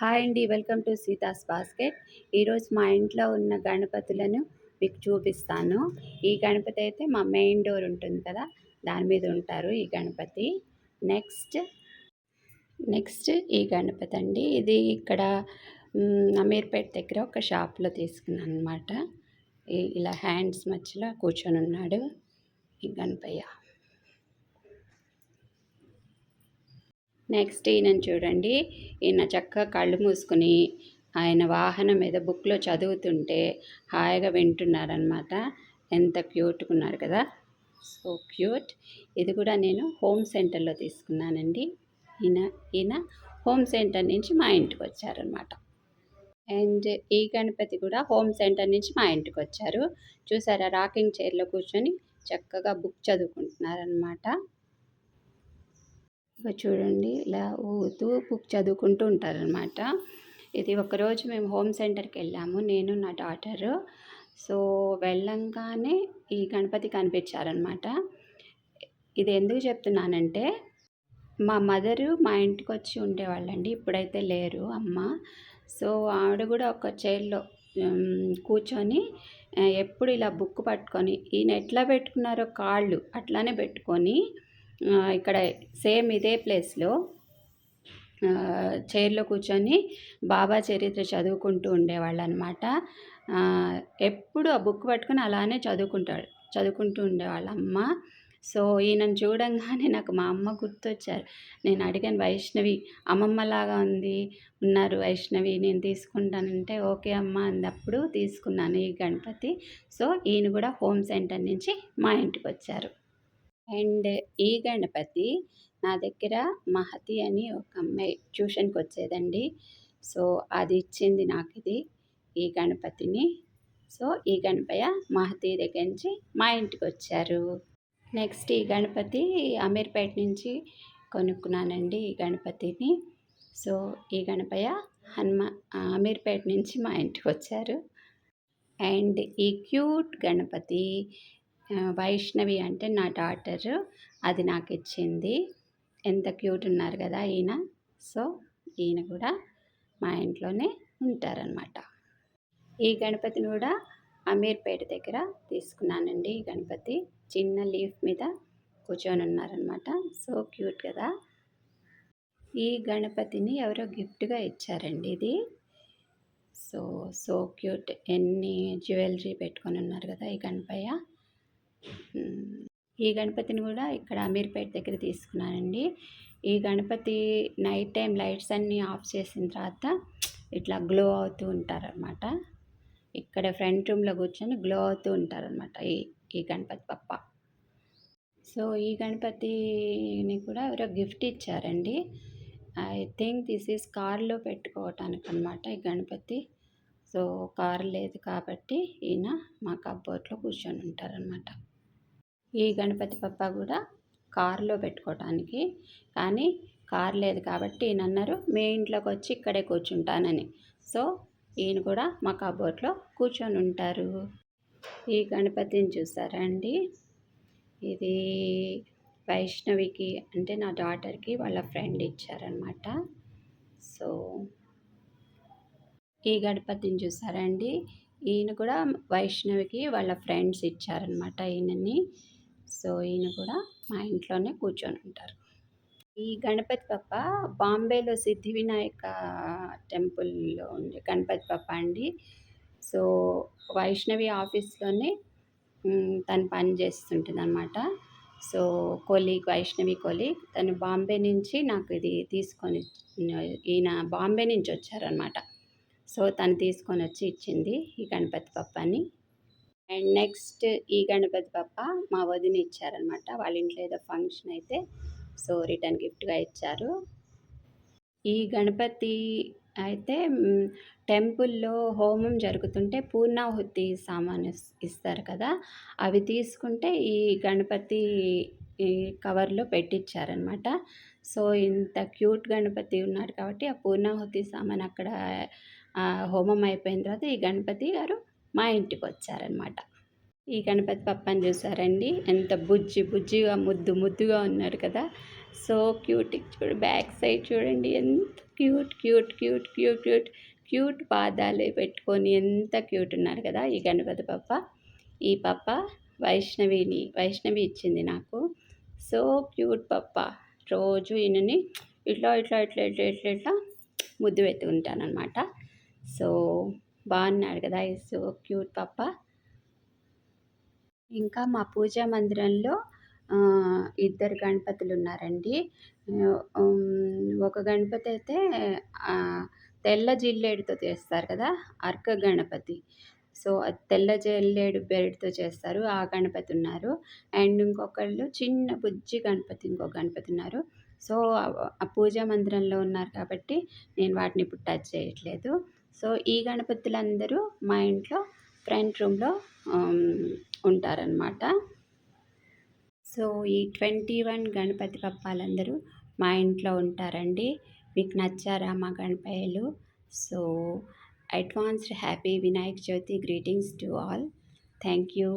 Hi అండి. Welcome to Seetha's basket. ఈరోజు మా ఇంట్లో ఉన్న గణపతులను మీకు చూపిస్తాను. ఈ గణపతి అయితే మా మెయిన్ డోర్ ఉంటుంది కదా దాని మీద ఉంటారు ఈ గణపతి. నెక్స్ట్ నెక్స్ట్ ఈ గణపతి అండి. ఇది ఇక్కడ అమీర్పేట దగ్గర ఒక షాప్లో తీసుకున్నాను అనమాట ఇలా హ్యాండ్స్ మధ్యలో కూర్చొని ఉన్నాడు ఈ గణపయ్య. నెక్స్ట్ ఈయనను చూడండి. ఈయన చక్కగా కళ్ళు మూసుకుని ఆయన వాహనం మీద బుక్లో చదువుతుంటే హాయిగా వింటున్నారనమాట ఎంత క్యూట్గా ఉన్నారు కదా. So cute. ఇది కూడా నేను హోమ్ సెంటర్లో తీసుకున్నానండి. ఈయన ఈయన హోమ్ సెంటర్ నుంచి మా ఇంటికి వచ్చారనమాట అండ్ ఈ గణపతి కూడా హోమ్ సెంటర్ నుంచి మా ఇంటికి వచ్చారు. చూసారా రాకింగ్ చైర్లో కూర్చొని చక్కగా బుక్ చదువుకుంటున్నారనమాట చూడండి ఇలా ఊగుతూ బుక్ చదువుకుంటూ ఉంటారనమాట ఇది ఒకరోజు మేము హోమ్ సెంటర్కి వెళ్ళాము నేను నా డాటరు. సో వెళ్ళంగానే ఈ గణపతి కనిపించారనమాట ఇది ఎందుకు చెప్తున్నానంటే మా మదరు మా ఇంటికి వచ్చి ఉండేవాళ్ళండి ఇప్పుడైతే లేరు అమ్మ. సో ఆవిడ కూడా ఒక చైర్లో కూర్చొని ఎప్పుడు ఇలా బుక్ పట్టుకొని ఈయన ఎట్లా పెట్టుకున్నారో కాళ్ళు అట్లానే పెట్టుకొని ఇక్కడ సేమ్ ఇదే ప్లేస్లో చైర్లో కూర్చొని బాబా చరిత్ర చదువుకుంటూ ఉండేవాళ్ళు అనమాట ఎప్పుడు ఆ బుక్ పట్టుకొని అలానే చదువుకుంటాడు చదువుకుంటూ ఉండేవాళ్ళ అమ్మ సో ఈయనను చూడంగానే నాకు మా అమ్మ గుర్తొచ్చారు. నేను అడిగాను వైష్ణవి అమ్మమ్మలాగా ఉంది ఉన్నారు వైష్ణవి నేను తీసుకుంటానంటే ఓకే అమ్మ అన్నప్పుడు తీసుకున్నాను ఈ గణపతి. సో ఈయన కూడా హోమ్ సెంటర్ నుంచి మా ఇంటికి వచ్చారు అండ్ ఈ గణపతి నా దగ్గర మహతి అని ఒక అమ్మాయి ట్యూషన్కి వచ్చేదండి. సో అది ఇచ్చింది నాకు ఇది ఈ గణపతిని. సో ఈ గణపయ్య మహతి దగ్గర నుంచి మా ఇంటికి వచ్చారు. నెక్స్ట్ ఈ గణపతి అమీర్పేట నుంచి కొనుక్కున్నానండి ఈ గణపతిని. సో ఈ గణపయ్య హనుమ అమీర్పేట నుంచి మా ఇంటికి వచ్చారు. అండ్ ఈ క్యూట్ గణపతి వైష్ణవి అంటే నా డాటర్. అది నాకు ఇచ్చింది ఎంత క్యూట్ ఉన్నారు కదా ఈయన. సో ఈయన కూడా మా ఇంట్లోనే ఉంటారనమాట ఈ గణపతిని కూడా అమీర్పేట దగ్గర తీసుకున్నానండి. ఈ గణపతి చిన్న లీఫ్ మీద కూర్చొని ఉన్నారనమాట సో క్యూట్ కదా. ఈ గణపతిని ఎవరో గిఫ్ట్గా ఇచ్చారండి ఇది. So so cute. ఎన్ని జ్యువెలరీ పెట్టుకొని ఉన్నారు కదా ఈ గణపయ్య. ఈ గణపతిని కూడా ఇక్కడ అమీర్పేట దగ్గర తీసుకున్నానండి. ఈ గణపతి నైట్ టైం లైట్స్ అన్నీ ఆఫ్ చేసిన తర్వాత ఇట్లా గ్లో అవుతూ ఉంటారనమాట ఇక్కడ ఫ్రంట్ రూమ్లో కూర్చొని గ్లో అవుతూ ఉంటారనమాట ఈ ఈ గణపతి పప్ప. సో ఈ గణపతిని కూడా ఎవరో గిఫ్ట్ ఇచ్చారండి. ఐ థింక్ దిస్ ఈజ్ కార్లో పెట్టుకోవటానికి అనమాట ఈ గణపతి. సో కార్ లేదు కాబట్టి ఈయన మా కబ్బోర్డ్లో కూర్చొని ఉంటారనమాట ఈ గణపతి పప్ప కూడా కారులో పెట్టుకోవటానికి కానీ కార్ లేదు కాబట్టి ఈయన అన్నారు మీ ఇంట్లోకి వచ్చి ఇక్కడే కూర్చుంటానని. సో ఈయన కూడా మా కబోర్డ్లో కూర్చొని ఉంటారు. ఈ గణపతిని చూసారా అండి? ఇది వైష్ణవికి అంటే నా డాటర్కి వాళ్ళ ఫ్రెండ్ ఇచ్చారనమాట సో ఈ గణపతిని చూసారా అండి? ఈయన కూడా వైష్ణవికి వాళ్ళ ఫ్రెండ్స్ ఇచ్చారనమాట ఈయనని. సో ఈయన కూడా మా ఇంట్లోనే కూర్చొని ఉంటారు. ఈ గణపతి పప్ప బాంబేలో సిద్ధి వినాయక టెంపుల్లో ఉండే గణపతి పప్ప అండి. సో వైష్ణవి ఆఫీస్లోనే తను పని చేస్తుంటుంది అనమాట సో కొలీగ్ వైష్ణవి కొలీగ్ తను బాంబే నుంచి నాకు ఇది తీసుకొని ఈయన బాంబే నుంచి వచ్చారనమాట సో తను తీసుకొని వచ్చి ఇచ్చింది ఈ గణపతి పప్పని అండ్ నెక్స్ట్ ఈ గణపతి పప్ప మా వదిన ఇచ్చారనమాట వాళ్ళ ఇంట్లో ఏదో ఫంక్షన్ అయితే సో రిటర్న్ గిఫ్ట్గా ఇచ్చారు. ఈ గణపతి అయితే టెంపుల్లో హోమం జరుగుతుంటే పూర్ణాహుతి సామాన్ ఇస్- ఇస్తారు కదా అవి తీసుకుంటే ఈ గణపతి ఈ కవర్లో పెట్టించారనమాట సో ఇంత క్యూట్ గణపతి ఉన్నాడు కాబట్టి ఆ పూర్ణాహుతి సామాన్ అక్కడ హోమం అయిపోయిన తర్వాత ఈ గణపతి గారు మా ఇంటికి వచ్చారనమాట ఈ గణపతి పప్పని చూసారండి? ఎంత బుజ్జి బుజ్జిగా ముద్దు ముద్దుగా ఉన్నాడు కదా? సో క్యూట్ చూడు బ్యాక్ సైడ్ చూడండి ఎంత cute cute cute cute cute cute పాదాలు పెట్టుకొని ఎంత క్యూట్ ఉన్నారు కదా ఈ గణపతి పప్ప. ఈ పప్ప వైష్ణవిని వైష్ణవి ఇచ్చింది నాకు. సో క్యూట్ పప్ప. రోజు ఈయనని ఇట్లా ఇట్లా ఇట్లా ఇట్లా ఇట్లా ఇట్లా ముద్దు పెట్టుకుంటానమాట సో బాగున్నాడు కదా ఇస్ సో క్యూట్ పప్ప ఇంకా మా పూజా మందిరంలో ఇద్దరు గణపతులు ఉన్నారండి. ఒక గణపతి అయితే తెల్ల జిల్లేడుతో చేస్తారు కదా అర్క గణపతి. సో తెల్ల జిల్లేడు బెరడుతో చేస్తారు ఆ గణపతి ఉన్నారు. అండ్ ఇంకొకళ్ళు చిన్న బుజ్జి గణపతి ఇంకో గణపతి ఉన్నారు. సో ఆ- ఆ పూజా మందిరంలో ఉన్నారు కాబట్టి నేను వాటిని ఇప్పుడు టచ్ చేయట్లేదు. సో ఈ గణపతులందరూ మా ఇంట్లో ఫ్రంట్ రూమ్లో ఉంటారనమాట సో ఈ ట్వంటీ వన్ గణపతి పప్పాలందరూ మా ఇంట్లో ఉంటారండి. మీకు నచ్చారా మా గణపయ్యలు? So advanced happy Vinayaka Chavithi greetings to all. Thank you.